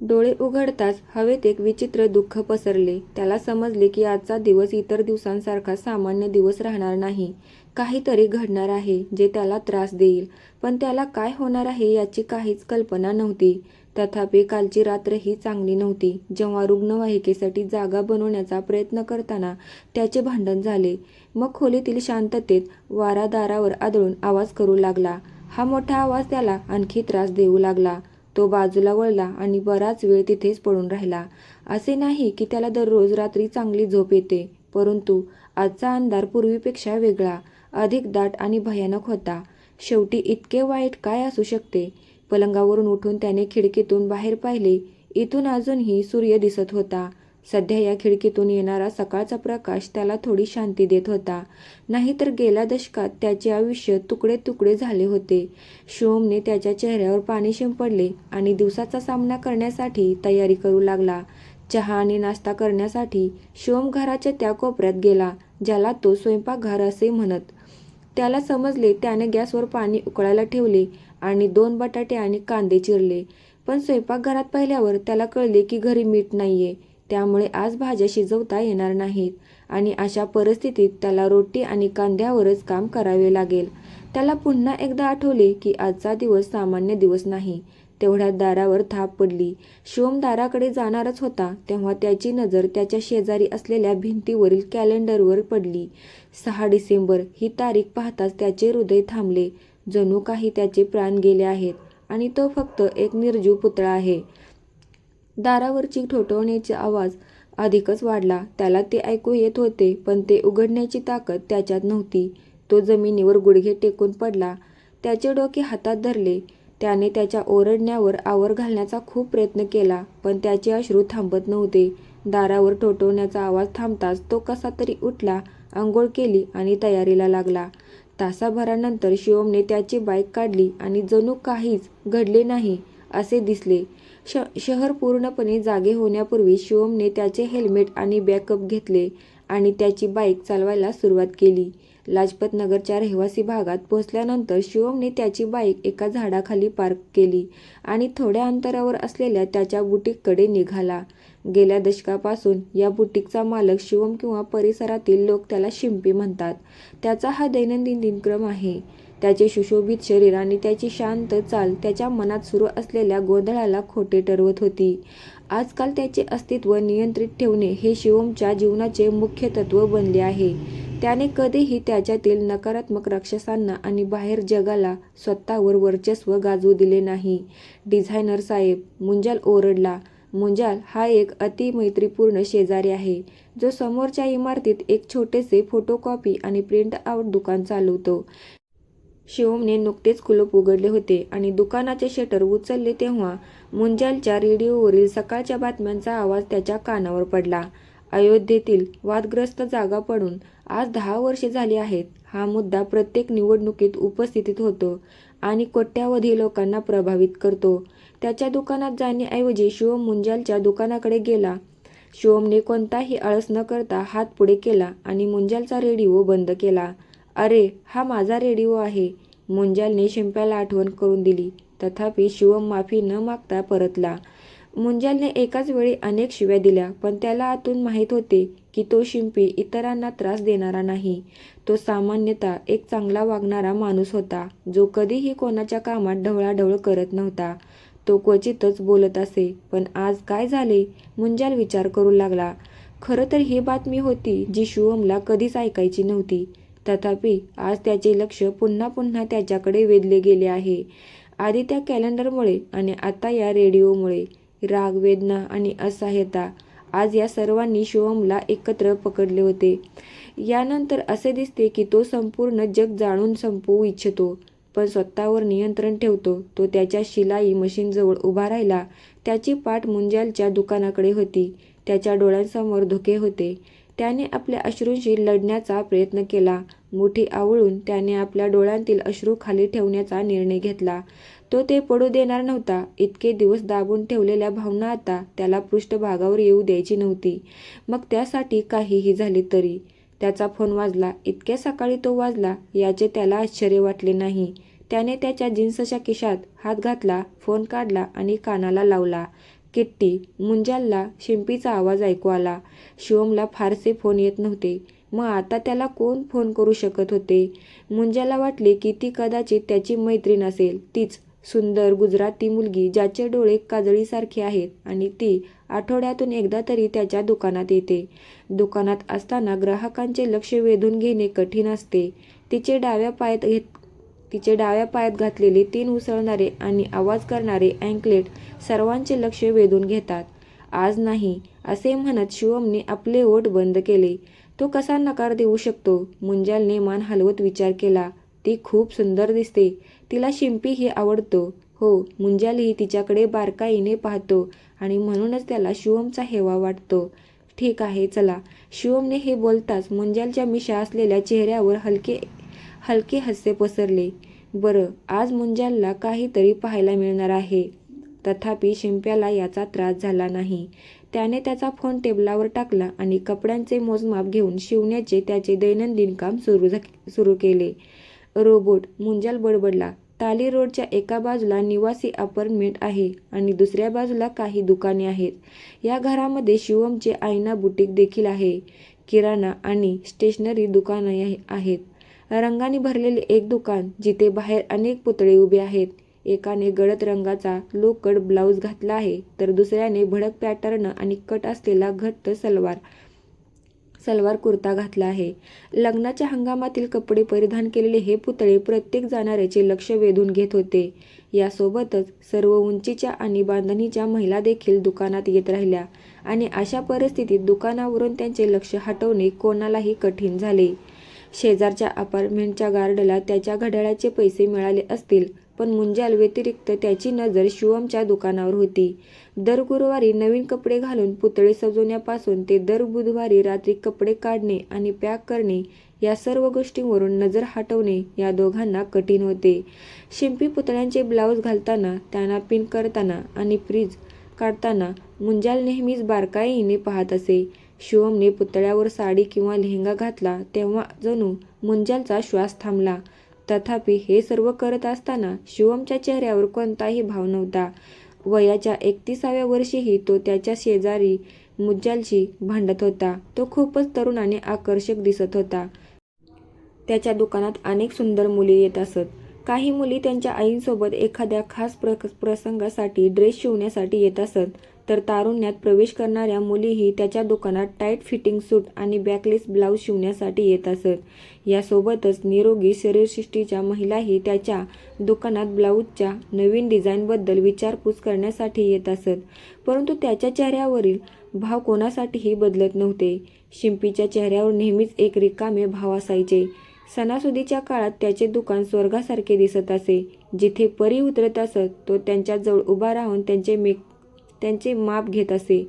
डोळे उघडताच हवेत एक विचित्र दुःख पसरले. त्याला समजले की आजचा दिवस इतर दिवसांसारखा सामान्य दिवस राहणार नाही. काहीतरी घडणार आहे जे त्याला त्रास देईल. पण त्याला काय होणार आहे याची काहीच कल्पना नव्हती. तथापि कालची रात्रही चांगली नव्हती. जेव्हा रुग्णवाहिकेसाठी जागा बनवण्याचा प्रयत्न करताना त्याचे भांडण झाले. मग खोलीतील शांततेत वारादारावर आदळून आवाज करू लागला. हा मोठा आवाज त्याला आणखी त्रास देऊ लागला. तो बाजूला वळला आणि बराच वेळ तिथेच पडून राहिला. असे नाही की त्याला दररोज रात्री चांगली झोप येते. परंतु आजचा अंधार पूर्वीपेक्षा वेगळा, अधिक दाट आणि भयानक होता. शेवटी इतके वाईट काय असू शकते? पलंगावरून उठून त्याने खिडकीतून बाहेर पाहिले. इथून अजूनही सूर्य दिसत होता. सध्या या खिडकीतून येणारा सकाळचा प्रकाश त्याला थोडी शांती देत होता. नाहीतर गेल्या दशकात त्याचे आयुष्य तुकडे तुकडे झाले होते. शिवमने त्याच्या चेहऱ्यावर पाणी शिंपडले आणि दिवसाचा सामना करण्यासाठी तयारी करू लागला. चहा आणि नाश्ता करण्यासाठी शोम घराच्या त्या कोपऱ्यात गेला ज्याला तो स्वयंपाकघर असे म्हणत. त्याला समजले त्याने गॅसवर पाणी उकळायला ठेवले आणि दोन बटाटे आणि कांदे चिरले. पण स्वयंपाकघरात पाहिल्यावर त्याला कळले की घरी मीठ नाहीये. त्यामुळे आज भाज्या शिजवता येणार नाहीत आणि अशा परिस्थितीत त्याला रोटी आणि कांद्यावरच काम करावे लागेल. त्याला पुन्हा एकदा आठवले की आजचा दिवस सामान्य दिवस नाही. तेवढ्यात दारावर थाप पडली. शिवम दाराकडे जाणारच होता तेव्हा त्याची नजर त्याच्या शेजारी असलेल्या भिंतीवरील कॅलेंडरवर पडली. सहा डिसेंबर ही तारीख पाहताच त्याचे हृदय थांबले. जणू काही त्याचे प्राण गेले आहेत आणि तो फक्त एक निर्जीव पुतळा आहे. दारावरची ठोठवण्याचा आवाज अधिकच वाढला. त्याला ते ऐकू येत होते पण ते उघडण्याची ताकद त्याच्यात नव्हती. तो जमिनीवर गुडघे टेकून पडला. त्याचे डोके हातात धरले. त्याने त्याच्या ओरडण्यावर आवर घालण्याचा खूप प्रयत्न केला पण त्याचे अश्रू थांबत नव्हते. दारावर ठोठवण्याचा आवाज थांबताच तो कसा तरी उठला, आंघोळ केली आणि तयारीला लागला. तासाभरानंतर शिवमने त्याची बाईक काढली आणि जणू काहीच घडले नाही असे दिसले. श शहर पूर्णपणे जागे होण्यापूर्वी शिवमने त्याचे हेल्मेट आणि बॅकअप घेतले आणि त्याची बाईक चालवायला सुरुवात केली. लाजपत नगरच्या रहिवासी भागात पोहोचल्यानंतर शिवमने त्याची बाईक एका झाडाखाली पार्क केली आणि थोड्या अंतरावर असलेल्या त्याच्या बुटीककडे निघाला. गेल्या दशकापासून या बुटीकचा मालक शिवम किंवा परिसरातील लोक त्याला शिंपी म्हणतात. त्याचा हा दैनंदिन दिनक्रम आहे. त्याचे सुशोभित शरीर आणि त्याची शांत चाल त्याच्या मनात सुरू असलेल्या गोंधळाला खोटे ठरवत होती. आजकाल त्याचे अस्तित्व नियंत्रित ठेवणे हे शिवमच्या जीवनाचे मुख्य तत्त्व बनले आहे. त्याने कधीही त्याच्यातील नकारात्मक राक्षसांना आणि बाहेर जगाला स्वतःवर वर्चस्व गाजवू दिले नाही. डिझायनर साहेब, मुंजाल ओरडला. मुंजाल हा एक अति मैत्रीपूर्ण शेजारी आहे जो समोरच्या इमारतीत एक छोटेसे फोटोकॉपी आणि प्रिंटआउट दुकान चालवतो. शिवमने नुकतेच कुलूप उघडले होते आणि दुकानाचे शटर उचलले तेव्हा मुंजालच्या रेडिओवरील सकाळच्या बातम्यांचा आवाज त्याच्या कानावर पडला. अयोध्येतील वादग्रस्त जागा पडून आज दहा वर्षे झाली आहेत. हा मुद्दा प्रत्येक निवडणुकीत उपस्थितीत होतो आणि कोट्यावधी लोकांना प्रभावित करतो. त्याच्या दुकानात जाण्याऐवजी शिवम मुंजालच्या दुकानाकडे गेला. शिवमने कोणताही आळस न करता हात पुढे केला आणि मुंजालचा रेडिओ बंद केला. अरे, हा माझा रेडिओ आहे. मुंजालने शिंप्याला आठवण करून दिली. तथापि शिवम माफी न मागता परतला. मुंजालने एकाच वेळी अनेक शिव्या दिल्या पण त्याला आतून माहीत होते की तो शिंपी इतरांना त्रास देणारा नाही. तो सामान्यतः एक चांगला वागणारा माणूस होता जो कधीही कोणाच्या कामात ढवळाढवळ करत नव्हता. तो क्वचितच बोलत असे. पण आज काय झाले? मुंजाल विचार करू लागला. खरं तर ही बातमी होती जी शिवमला कधीच ऐकायची नव्हती. तथापि आज त्याचे लक्ष पुन्हा पुन्हा त्याच्याकडे वेधले गेले आहे. आधी त्या कॅलेंडरमुळे आणि आता या रेडिओमुळे. राग, वेदना आणि असहाय्यता आज या सर्वांनी शिवमला एकत्र पकडले होते. यानंतर असे दिसते की तो संपूर्ण जग जाणून संपवू इच्छितो पण स्वतःवर नियंत्रण ठेवतो. तो त्याच्या शिलाई मशीनजवळ उभा राहिला. त्याची पाठ मुंजालच्या दुकानाकडे होती. त्याच्या डोळ्यांसमोर धुके होते. त्याने आपल्या अश्रूंशी लढण्याचा प्रयत्न केला. मुठी आवळून त्याने आपल्या डोळ्यांतील अश्रू खाली ठेवण्याचा निर्णय घेतला. तो ते पडू देणार नव्हता. इतके दिवस दाबून ठेवलेल्या भावना आता त्याला पृष्ठभागावर येऊ द्यायची नव्हती. मग त्यासाठी काहीही झाले तरी. त्याचा फोन वाजला. इतक्या सकाळी तो वाजला याचे त्याला आश्चर्य वाटले नाही. त्याने त्याच्या जीन्सच्या खिशात हात घातला, फोन काढला आणि कानाला लावला. किट्टी मुंजालला शिंपीचा आवाज ऐकू आला. शिवमला फारसे फोन येत नव्हते. मग आता त्याला कोण फोन करू शकत होते? मुंजाला वाटले की ती कदाचित त्याची मैत्रीण असेल. तीच सुंदर गुजराती मुलगी ज्याचे डोळे काजळीसारखे आहेत आणि ती आठवड्यातून एकदा तरी त्याच्या दुकानात येते. दुकानात असताना ग्राहकांचे लक्ष वेधून घेणे कठीण असते. तिचे डाव्या पायात घेत तिचे डाव्या पायात घातलेले तीन उसळणारे आणि आवाज करणारे अँकलेट सर्वांचे लक्ष वेधून घेतात. आज नाही असे म्हणत शिवमने आपले ओठ बंद केले. तो कसा नकार देऊ शकतो? मुंजालने मान हलवत विचार केला. ती खूप सुंदर दिसते. तिला शिंपीही आवडतो. हो मुंजालही तिच्याकडे बारकाईने पाहतो आणि म्हणूनच त्याला शिवमचा हेवा वाटतो. ठीक आहे चला. शिवमने हे बोलताच मुंजालच्या मिशा असलेल्या चेहऱ्यावर हलके हलके हास्य पसरले. बरं आज मुंजालला काहीतरी पाहायला मिळणार आहे. तथापि शिंप्याला याचा त्रास झाला नाही. त्याने त्याचा फोन टेबलावर टाकला आणि कपड्यांचे मोजमाप घेऊन शिवण्याचे त्याचे दैनंदिन काम सुरू झा- सुरू केले. रोबोट मुंजाल बडबडला. ताली रोडच्या एका बाजूला निवासी अपार्टमेंट आहे आणि दुसऱ्या बाजूला काही दुकाने आहेत. या घरामध्ये शिवमचे आईना बुटीक देखील आहे. किराणा आणि स्टेशनरी दुकाने आहेत. रंगाने भरलेले एक दुकान जिथे बाहेर अनेक पुतळे उभे आहेत. एकाने गडद रंगाचा लोकड ब्लाऊज घातला आहे तर दुसऱ्याने भडक पॅटर्न आणि कट असलेला घट्ट सलवार सलवार कुर्ता घातला आहे. लग्नाच्या हंगामातील कपडे परिधान केलेले हे पुतळे प्रत्येक जाणाऱ्याचे लक्ष वेधून घेत होते. यासोबतच सर्व उंचीच्या आणि बांधणीच्या महिला देखील दुकानात येत राहिल्या आणि अशा परिस्थितीत दुकानावरून त्यांचे लक्ष हटवणे कोणालाही कठीण झाले. शेजारच्या अपार्टमेंटच्या गार्डला त्याच्या घड्याळाचे पैसे मिळाले असतील पण मुंजाल व्यतिरिक्त त्याची नजर शिवमच्या दुकानावर होती. दर गुरुवारी नवीन कपडे घालून पुतळे सजवण्यापासून ते दर बुधवारी रात्री कपडे काढणे आणि पॅक करणे या सर्व गोष्टींवरून नजर हटवणे या दोघांना कठीण होते. शिंपी पुतळ्यांचे ब्लाऊज घालताना त्यांना पिन करताना आणि फ्रीज काढताना मुंजाल नेहमीच बारकाईने पाहत असे. शिवमने पुतळ्यावर साडी किंवा लेहंगा घातला तेव्हा जणू मुंजलचा श्वास थांबला. तथापि हे सर्व करत असताना शिवमच्या चेहऱ्यावर कोणताही भाव नव्हता. वयाच्या एकतीसाव्या वर्षीही तो त्याच्या शेजारी मुज्जालशी भांडत होता. तो खूपच तरुण आणि आकर्षक दिसत होता. त्याच्या दुकानात अनेक सुंदर मुली येत असत. काही मुली त्यांच्या आईंसोबत एखाद्या खास प्र प्रसंगासाठी ड्रेस शिवण्यासाठी येत असत. तर तारुण्यात प्रवेश करणाऱ्या मुलीही त्याच्या दुकानात टाईट फिटिंग सूट आणि बॅकलेस ब्लाऊज शिवण्यासाठी येत असत. यासोबतच निरोगी शरीरसृष्टीच्या महिलाही त्याच्या दुकानात ब्लाऊजच्या नवीन डिझाईनबद्दल विचारपूस करण्यासाठी येत असत. परंतु त्याच्या चेहऱ्यावरील भाव कोणासाठीही बदलत नव्हते. शिंपीच्या चेहऱ्यावर नेहमीच एक रिकामे भाव असायचे. सणासुदीच्या काळात त्याचे दुकान स्वर्गासारखे दिसत असे. जिथे परी उतरत असत तो त्यांच्याजवळ उभा राहून त्यांचे मेक त्यांचे माप घेत असे.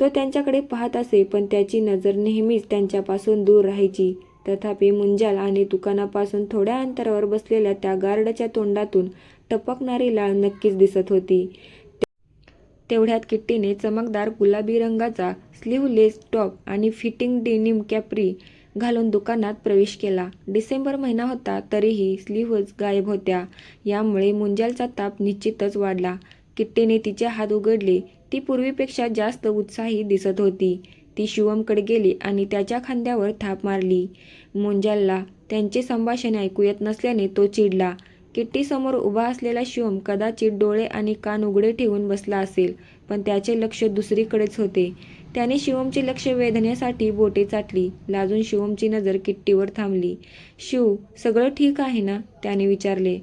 तो त्यांच्याकडे पाहत असे पण त्याची नजर नेहमीच त्यांच्यापासून दूर राहायची. तथापि मुंजाल आणि दुकानापासून थोड्या अंतरावर बसलेल्या त्या गार्डच्या तोंडातून टपकणारी लाळ नक्कीच दिसत होती. तेवढ्यात किट्टीने चमकदार गुलाबी रंगाचा स्लीवलेस टॉप आणि फिटिंग डेनिम कॅपरी घालून दुकानात प्रवेश केला. डिसेंबर महिना होता तरीही स्लीव्हज गायब होत्या. यामुळे मुंजालचा ताप निश्चितच वाढला. किट्टीने तिचे हात उघडले. ती पूर्वीपेक्षा जास्त उत्साही दिसत होती. ती शिवमकडे गेली आणि त्याच्या खांद्यावर थाप मारली. मुंजालला त्यांचे संभाषण ऐकू येत नसल्याने तो चिडला. किट्टीसमोर उभा असलेला शिवम कदाचित डोळे आणि कान उघडे ठेवून बसला असेल पण त्याचे लक्ष दुसरीकडेच होते. त्याने शिवमचे लक्ष वेधण्यासाठी बोटे चाटली. लाजून शिवमची नजर किट्टीवर थांबली. शिव सगळं ठीक आहे ना? त्याने विचारले.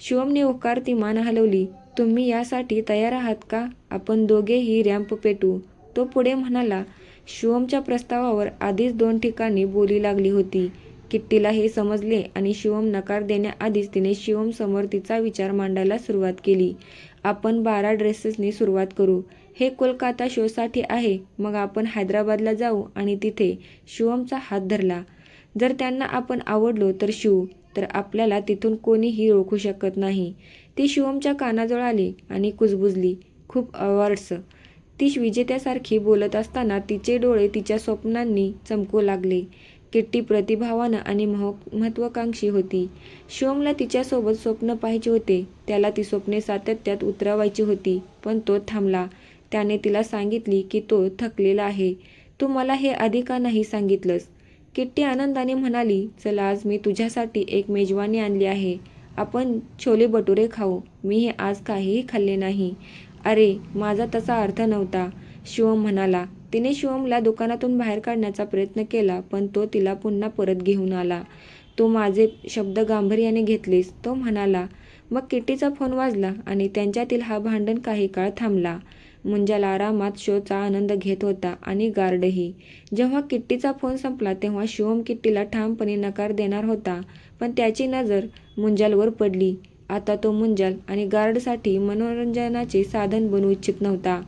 शिवमने ती मान हलवली. तुम्ही यासाठी तयार आहात का? आपण दोघेही रॅम्प पेटू. तो पुढे म्हणाला शिवमच्या प्रस्तावावर आधीच दोन ठिकाणी बोली लागली होती. किट्टीला हे समजले आणि शिवम नकार देण्याआधीच तिने शिवम समोर तिचा विचार मांडायला सुरुवात केली. आपण बारा ड्रेसेसनी सुरुवात करू. हे कोलकाता शोसाठी आहे. मग आपण हैदराबादला जाऊ आणि तिथे शिवमचा हात धरला. जर त्यांना आपण आवडलो तर शिव. तर आपल्याला तिथून कोणीही ओळखू शकत नाही. ती शिवमच्या कानाजवळ आली आणि कुजबुजली खूप अवॉर्ड्स. ती विजेत्यासारखी बोलत असताना तिचे डोळे तिच्या स्वप्नांनी चमकू लागले. किट्टी प्रतिभावानं आणि मह महत्त्वाकांक्षी होती. शिवमला तिच्यासोबत स्वप्न पाहिजे होते. त्याला ती स्वप्ने सातत्यात उतरवायची होती पण तो थांबला. त्याने तिला सांगितली की तो थकलेला आहे. तू मला हे आधी का नाही सांगितलंस? किट्टी आनंदाने म्हणाली चला आज मी तुझ्यासाठी एक मेजवानी आणली आहे. आपण छोले भटुरे खाऊ. मी हे आज काहीही खाल्ले नाही. अरे माझा तसा अर्थ नव्हता. शिवम म्हणाला तिने शिवमला दुकानातून बाहेर काढण्याचा प्रयत्न केला पण तो तिला पुन्हा परत घेऊन आला. तू माझे शब्द गांभीर्याने घेतलेस. तो म्हणाला मग किट्टीचा फोन वाजला आणि त्यांच्यातील हा भांडण काही काळ थांबला. मुंजाला आरामात शोचा आनंद घेत होता आणि गार्डही. जेव्हा किट्टीचा फोन संपला तेव्हा शिवम किट्टीला ठामपणे नकार देणार होता. पण त्याची नजर मुंजालवर पडली. आता तो मुंजाल आणि गार्डसाठी मनोरंजनाचे साधन बनू इच्छित नव्हता.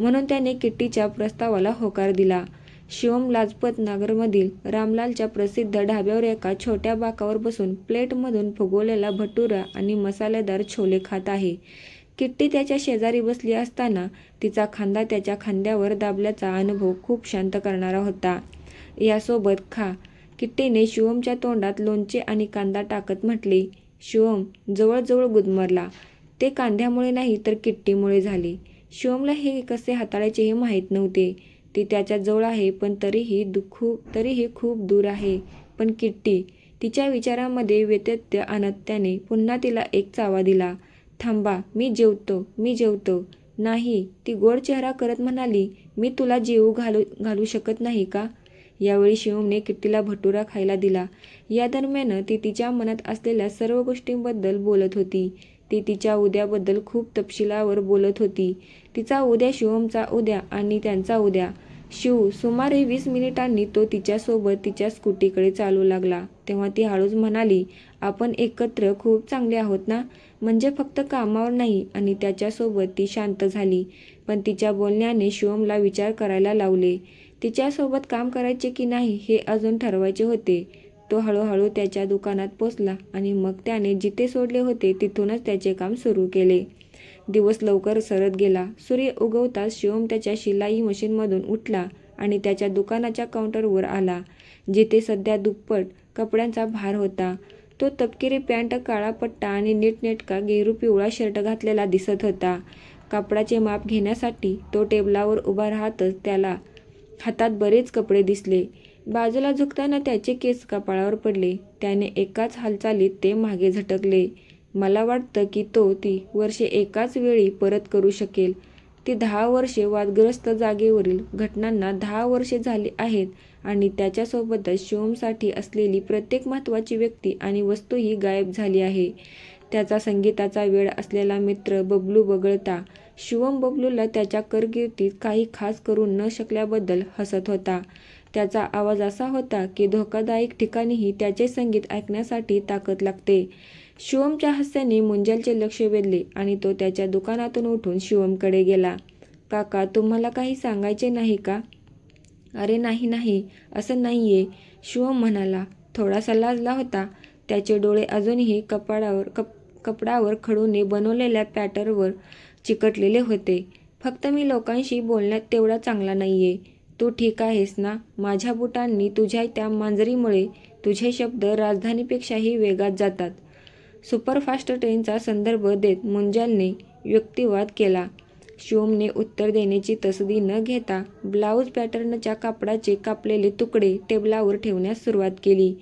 म्हणून त्याने किट्टीच्या प्रस्तावाला होकार दिला. शिवम लाजपत नगरमधील रामलालच्या प्रसिद्ध ढाब्यावर एका छोट्या बाकावर बसून प्लेटमधून फुगवलेला भटुरा आणि मसालेदार छोले खात आहे. किट्टी त्याच्या शेजारी बसली असताना तिचा खांदा त्याच्या खांद्यावर दाबल्याचा अनुभव खूप शांत करणारा होता. यासोबत खा. किट्टीने शिवमच्या तोंडात लोणचे आणि कांदा टाकत म्हटले शिवम जवळजवळ गुदमरला. ते कांद्यामुळे नाही तर किट्टीमुळे झाले. शिवमला हे कसे हाताळायचे हे माहीत नव्हते. ती त्याच्याजवळ आहे पण तरीही दुखू तरीही खूप दूर आहे. पण किट्टी तिच्या विचारामध्ये व्यत्यत्य आणत त्याने पुन्हा तिला एक चावा दिला. थांबा मी जेवतो मी जेवतो. नाही ती गोड चेहरा करत म्हणाली मी तुला जेवू घालू घालू शकत नाही का? यावेळी शिवमने किट्टीला भटुरा खायला दिला. या दरम्यान ती तिच्या मनात असलेल्या सर्व गोष्टींबद्दल बोलत होती. ती तिच्या उद्याबद्दल खूप तपशिलावर बोलत होती. तिचा उद्या शिवमचा उद्या आणि त्यांचा उद्या. शिव सुमारे वीस मिनिटांनी तो तिच्यासोबत तिच्या स्कूटीकडे चालू लागला. तेव्हा ती हळूच म्हणाली आपण एकत्र खूप चांगले आहोत ना? म्हणजे फक्त कामावर नाही आणि त्याच्यासोबत ती शांत झाली. पण तिच्या बोलण्याने शिवमला विचार करायला लावले. तिच्यासोबत काम करायचे की नाही हे अजून ठरवायचे होते. तो हळूहळू त्याच्या दुकानात पोचला आणि मग त्याने जिथे सोडले होते तिथूनच त्याचे काम सुरू केले. दिवस लवकर सरत गेला. सूर्य उगवताच शिवम त्याच्या शिलाई मशीनमधून उठला आणि त्याच्या दुकानाच्या काउंटरवर आला जिथे सध्या दुप्पट कपड्यांचा भार होता. तो तपकिरी पॅन्ट काळा पट्टा आणि नीटनेटका गेरू पिवळा शर्ट घातलेला दिसत होता. कापडाचे माप घेण्यासाठी तो टेबलावर उभा राहतच त्याला हातात बरेच कपडे दिसले. बाजूला झुकताना त्याचे केस कपाळावर पडले. त्याने एकाच हालचालीत ते मागे झटकले. मला वाटतं की तो ती वर्षे एकाच वेळी परत करू शकेल. ती दहा वर्षे वादग्रस्त जागेवरील घटनांना दहा वर्षे झाली आहेत. आणि त्याच्यासोबतच शिवमसाठी असलेली प्रत्येक महत्त्वाची व्यक्ती आणि वस्तूही गायब झाली आहे. त्याचा संगीताचा वेळ असलेला मित्र बबलू वगळता शिवम बबलूला त्याच्या कारकिर्दीत काही खास करू न शकल्याबद्दल हसत होता. त्याचा आवाज असा होता की धोकादायक ठिकाणीही त्याचे संगीत ऐकण्यासाठी ताकद लागते. शिवमच्या हास्याने मुंजलचे लक्ष वेधले आणि तो त्याच्या दुकानातून उठून शिवमकडे गेला. काका तुम्हाला काही सांगायचे नाही का? अरे नाही नाही असं नाही आहे शिवम म्हणाला थोडासा लाजला होता. त्याचे डोळे अजूनही कपाडावर कप कपडावर खडूने बनवलेल्या पॅटरवर चिकटलेले होते. फक्त मी लोकांशी बोलण्यात तेवढा चांगला नाही आहे तू ठीक आहेस ना? माझ्या बुटांनी तुझ्या त्या मांजरीमुळे तुझे शब्द राजधानीपेक्षाही वेगात जातात. सुपरफास्ट ट्रेनचा संदर्भ देत मुंजालने युक्तिवाद केला. शिवमने उत्तर देण्याची तसदी न घेता ब्लाऊज पॅटर्नच्या कापडाचे कापलेले तुकडे टेबलावर ठेवण्यास सुरुवात केली.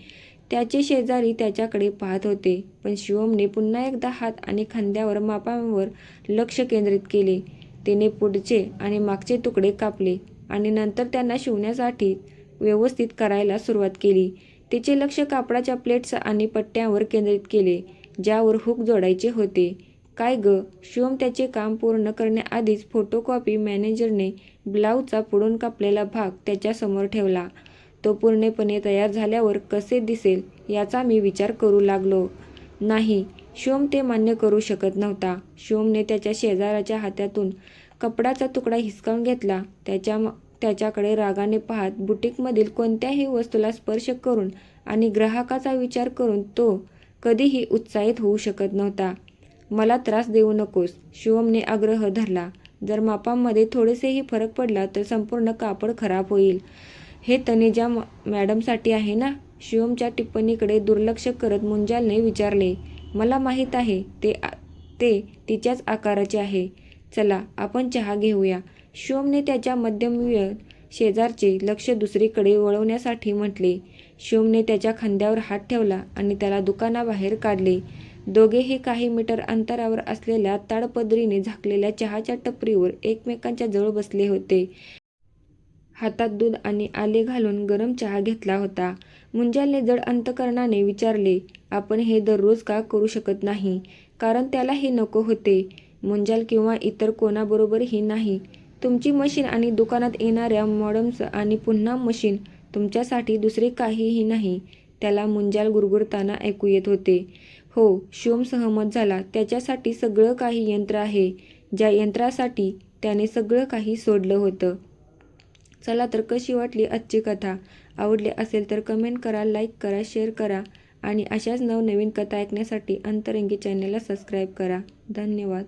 त्याचे शेजारी त्याच्याकडे पाहत होते पण शिवमने पुन्हा एकदा हात आणि खांद्यावर मापांवर लक्ष केंद्रित केले. तिने पुढचे आणि मागचे तुकडे कापले आणि नंतर त्यांना शिवण्यासाठी व्यवस्थित करायला सुरुवात केली. तिचे लक्ष कापडाच्या प्लेट्स आणि पट्ट्यांवर केंद्रित केले ज्यावर हुक जोडायचे होते. काय ग? शिवम त्याचे काम पूर्ण करण्याआधीच फोटोकॉपी मॅनेजरने ब्लाऊजचा पुढून कापलेला भाग त्याच्यासमोर ठेवला. तो पूर्णपणे तयार झाल्यावर कसे दिसेल याचा मी विचार करू लागलो. नाही शिवम ते मान्य करू शकत नव्हता. शिवमने त्याच्या शेजाराच्या हातातून कपडाचा तुकडा हिसकावून घेतला. त्याच्या त्याच्याकडे रागाने पाहत बुटीकमधील कोणत्याही वस्तूला स्पर्श करून आणि ग्राहकाचा विचार करून तो कधीही उत्साहित होऊ शकत नव्हता. मला त्रास देऊ नकोस. शिवमने आग्रह धरला. जर मापांमध्ये थोडेसेही फरक पडला तर संपूर्ण कापड खराब होईल. हे तनेजा मॅडमसाठी आहे ना? शिवमच्या टिप्पणीकडे दुर्लक्ष करत मुंजालने विचारले. मला माहीत आहे ते ते तिच्याच आकाराचे आहे. चला आपण चहा घेऊया. शिवमने त्याच्या मध्यमवयीन शेजारचे लक्ष दुसरीकडे वळवण्यासाठी म्हटले. शिवमने त्याच्या खांद्यावर हात ठेवला आणि त्याला दुकानाबाहेर काढले. दोघेही काही मीटर अंतरावर असलेल्या ताडपदरीने झाकलेल्या चहाच्या टपरीवर एकमेकांच्या जवळ बसले होते. हातात दूध आणि आले घालून गरम चहा घेतला होता. मुंजालने जड अंतकरणाने विचारले, आपण हे दररोज का करू शकत नाही? कारण त्याला हे नको होते. मुंजाल किंवा इतर कोणाबरोबरही नाही. तुमची मशीन आणि दुकानात येणाऱ्या मॉडम्स आणि पुन्हा मशीन तुमच्यासाठी दुसरे काहीही नाही. त्याला मुंजाल गुरगुरताना ऐकू येत होते. हो, शोम सहमत झाला. त्याच्यासाठी सगळं काही यंत्र आहे, ज्या यंत्रासाठी त्याने सगळं काही सोडलं होतं. चला तर कशी वाटली आजची कथा? आवडली असेल तर कमेंट करा, लाईक करा, शेअर करा आणि अशाच नवनवीन कथा ऐकण्यासाठी अंतरंगी चॅनलला सबस्क्राईब करा. धन्यवाद.